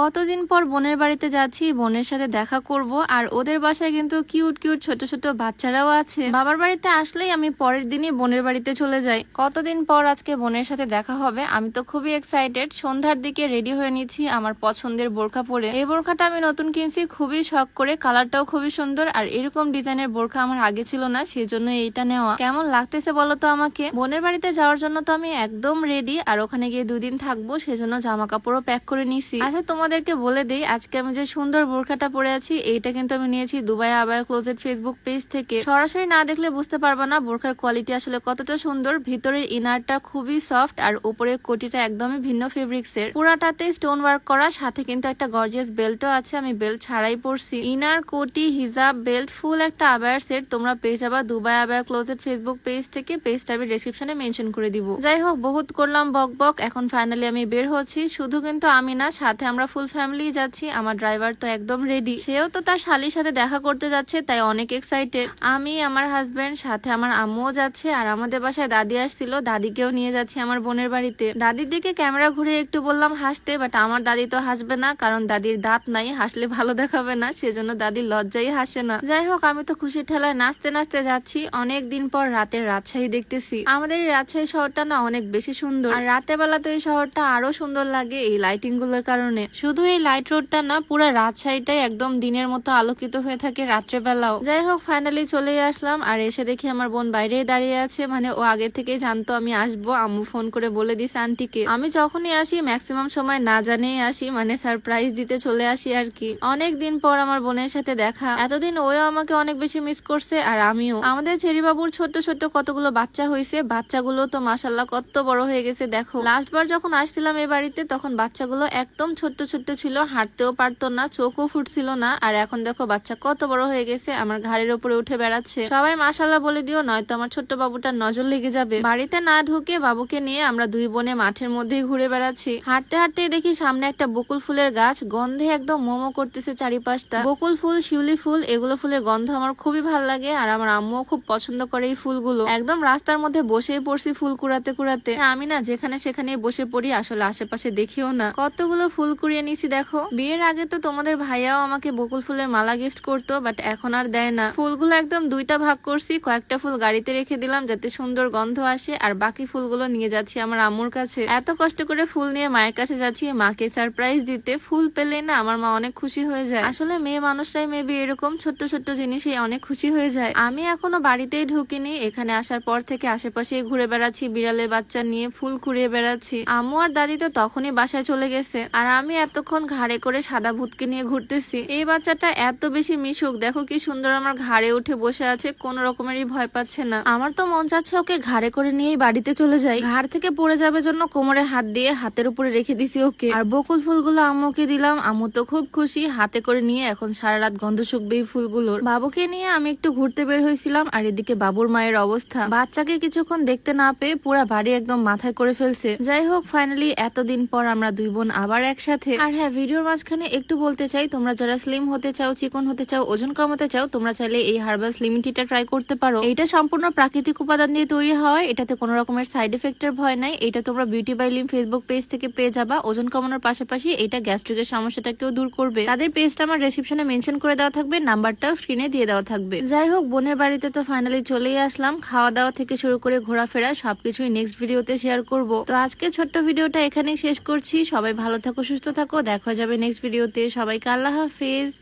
কতদিন পর বোনের বাড়িতে যাচ্ছি, বোনের সাথে দেখা করব, আর ওদের বাসায় কিন্তু কিউট কিউট ছোট ছোট বাচ্চারাও আছে। বাবার বাড়িতে আসলেই আমি পরের দিনই বোনের বাড়িতে চলে যাই। কতদিন পর আজকে বোনের সাথে দেখা হবে, আমি তো খুবই এক্সাইটেড সন্ধ্যার দিকে রেডি হয়ে নিচ্ছি আমার পছন্দের বোরখা পরে। এই বোরখাটা আমি নতুন কিনছি, খুবই শখ করে। কালারটাও খুবই সুন্দর, আর এরকম ডিজাইনের বোরখা আমার আগে ছিল না, সেজন্য এইটা নেওয়া। কেমন লাগতেছে বলো তো আমাকে? বোনের বাড়িতে যাওয়ার জন্য তো আমি একদম রেডি আর ওখানে গিয়ে দুদিন থাকব, সেজন্য জামা কাপড়ও প্যাক করে নিছি আচ্ছা তোমাদেরকে বলে দিই, আজকে আমি যে সুন্দর বোরখাটা পরে আছি, এইটা কিন্তু আমি নিয়েছি দুবাই আবার ক্লোজেট ফেসবুক পেজ থেকে। সরাসরি না দেখলে বুঝতে পারবা না বোরখার কোয়ালিটি আসলে কতটা সুন্দর। ভিতরের ইনারটা খুবই সফট আর উপরের কোটিটা একদমই ভিন্ন ফেব্রিক্স এর। পুরাটাতে স্টোন ওয়ার্ক করা, সাথে কিন্তু একটা গর্জিয়াস বেল্টও আছে, আমি বেল্ট ছাড়াই পরছি। ইনার কোটি হিজাব বেল্ট ফুল একটা আবায়ার সেট তোমরা পেয়ে যাবা দুবাই আবার ক্লোজেট ফেসবুক পেজ থেকে। পেজটা আমি ডেসক্রিপশনে মেনশন করে দিব। যাই হোক, বহুত করলাম বক বক, এখন ফাইনালি আমি বের হচ্ছি। শুধু কিন্তু আমি না, সাথে আমরা ফুল ফ্যামিলি যাচ্ছি। আমার ড্রাইভার তো একদম রেডি সেও তো তার শালির সাথে দেখা করতে যাচ্ছে, তাই অনেক এক্সাইটেড আমি, আমার হাজবেন্ড সাথে আমার আম্মুও যাচ্ছে, আর আমাদের বাসায় দাদি আসছিল। দাদিকেও নিয়ে যাচ্ছি আমার বোনের বাড়িতে। দাদির দিকে ক্যামেরা ঘুরে একটু বললাম হাসতে বাট আমার দাদি তো হাসবে না, কারণ দাদির দাঁত নাই, হাসলে ভালো দেখাবে না, সেজন্য দাদির লজ্জাই হাসে না। যাই হোক, আমি তো খুশি ঠেলায় নাচতে নাচতে যাচ্ছি। অনেক দিন পর রাতের রাজশাহী দেখতেছি। আমাদের এই রাজশাহী শহরটা না অনেক বেশি সুন্দর। আর রাতের বেলা তো এই শহরটা আরও সুন্দর লাগে এই লাইটিংগুলোর কারণে। শুধু এই লাইট রোডটা না, পুরো রাজশাহীটাই একদম দিনের মতো আলোকিত হয়ে থাকে রাত্রে বেলাও যাই হোক ফাইনালি চলে আসলাম, আর এসে দেখি আমার বোন বাইরে দাঁড়িয়ে আছে মানে ও আগে থেকেই জানতো আমি আসব, আম্মু ফোন করে বলে দিস আন্টিকে আমি যখনই আসি ম্যাক্সিমাম সময় না জানিয়ে আসি মানে সারপ্রাইজ দিতে চলে আসি আর কি। অনেক দিন পর আমার বোনের সাথে দেখা। এতদিন ওও আমাকে অনেক বেশি মিস করছে, আর আমিও। আমাদের বাবুর ছোট্ট ছোট্ট কতগুলো বাচ্চা হয়েছে বাচ্চাগুলো তো মাসাল্লাহ কত বড় হয়ে গেছে, দেখো। লাস্ট বার যখন আসছিলাম এই বাড়িতে, তখন বাচ্চাগুলো একদম ছোট্ট ছোট্ট ছিল, হাঁটতেও পারতো না, চোখও ফুটছিল না, আর এখন দেখো বাচ্চা কত বড় হয়ে গেছে, আমার ঘাড়ের উপরে উঠে বেড়াচ্ছে। সবাই মাসাল্লাহ বলে দিও, নয়তো আমার ছোট্ট বাবুটার নজর লেগে যাবে। বাড়িতে না ঢুকে বাবুকে নিয়ে আমরা দুই বোনে মাঠের মধ্যেই ঘুরে বেড়াচ্ছি। হাঁটতে হাঁটতে দেখি সামনে একটা বকুল ফুলের গাছ, গন্ধে একদম মোমো করতেছে চারিপাশটা। বকুল ফুল, শিউলি ফুল, এগুলো ফুলের গন্ধ আমার খুবই ভালো লাগে, আর আমার আম্মুও খুব পছন্দ করে এই ফুলগুলো। একদম রাস্তার মধ্যে বসেই পড়ছি ফুল কুড়াতে কুড়াতে। আমি না যেখানে সেখানে বসে পড়ি, আসলে আশেপাশে দেখিও না। কতগুলো ফুল কুড়িয়ে নিছি, দেখো। বিয়ের আগে তো তোমাদের ভাইয়াও আমাকে বকুল ফুলের মালা গিফট করতো বাট এখন আর দেয় না। ফুলগুলো একদম দুইটা ভাগ করছি, কয়েকটা ফুল গাড়িতে রেখে দিলাম যাতে সুন্দর গন্ধ আসে, আর বাকি ফুলগুলো নিয়ে যাচ্ছি আমার আম্মুর কাছে। এত কষ্ট করে ফুল নিয়ে মায়ের কাছে যাচ্ছি, মাকে সারপ্রাইজ দিতে ফুল পেলে না আমার মা অনেক খুশি হয়ে যায়। আসলে মেয়ে মানুষরাই মেবি এরকম ছোট্ট ছোট্ট জিনিসে অনেক খুশি হয়ে যায়। আমি এখনও বাড়িতেই ঢুকিনি, এখানে আসার পর থেকে আশেপাশে ঘুরে বেড়াচ্ছি, বিড়ালের বাচ্চা নিয়ে ফুল কুড়িয়ে বেড়াচ্ছি। আম্মু আর দাদি তো তখনই বাসায় চলে গেছে, আর আমি এতক্ষণ ঘাড়ে করে সাদা ভূতকে নিয়ে ঘুরতেছি। এই বাচ্চাটা এত বেশি মিশুক, দেখো কি সুন্দর আমার ঘাড়ে উঠে বসে আছে, কোন রকমেরই ভয় পাচ্ছে না। আমার তো মন চাচ্ছে ওকে ঘাড়ে করে নিয়েই বাড়িতে চলে যাই। ঘাড় থেকে পড়ে যাবে জন্য কোমরে হাত দিয়ে হাতের উপরে রেখে দিছি ওকে। আর বকুল ফুলগুলো আম্মুকে দিলাম, আম্মু তো খুব খুশি, হাতে করে নিয়ে এখন সারা রাত গন্ধ শুকবে এই ফুলগুলোর। বাবুকে নিয়ে আমি একটু ঘুরতে বের হয়েছিলাম, আর এদিকে বাবুর মায়ের অবস্থা। বাচ্চাকে কিছুক্ষণ দেখতে না পেয়ে পুরা বাড়ি একদম মাথায় করে ফেলছে। যাই হোক ফাইনালি এতদিন পর আমরা দুই বোন আবার একসাথে আর হ্যাঁ ভিডিওর মাঝখানে একটু বলতে চাই, তোমরা যারা স্লিম হতে চাও, চিকন হতে চাও, ওজন কমাতে চাও, তোমরা চাইলে এই হার্বাল স্লিম টিটা ট্রাই করতে পারো। এটা সম্পূর্ণ প্রাকৃতিক উপাদান দিয়ে তৈরি হয়, এটাতে কোনো রকমের সাইড এফেক্টের ভয় নাই। এটা তোমরা beauty by Lim Facebook page থেকে পেয়ে যাবা। ওজন কমানোর পাশাপাশি এটা গ্যাস্ট্রিকের সমস্যাটাকেও দূর করবে। তাদের পেজটা আমার রেসিপশনে মেনশন করে দেওয়া থাকবে, নাম্বারটাও স্ক্রিনে দিয়ে দেওয়া থাকবে। যাই হোক, বোনের বাড়িতে তো ফাইনালি চলেই আসলাম। খাওয়া দাওয়া থেকে শুরু করে ঘোরাফেরা সবকিছুই নেক্সট ভিডিওতে শেয়ার করব। তো আজকে ছোট্ট ভিডিওটা এখানেই শেষ করছি। সবাই ভালো থাকো, সুস্থ থাকো দেখা যাবে নেক্সট ভিডিওতে সবাইকে আল্লাহ হাফিজ।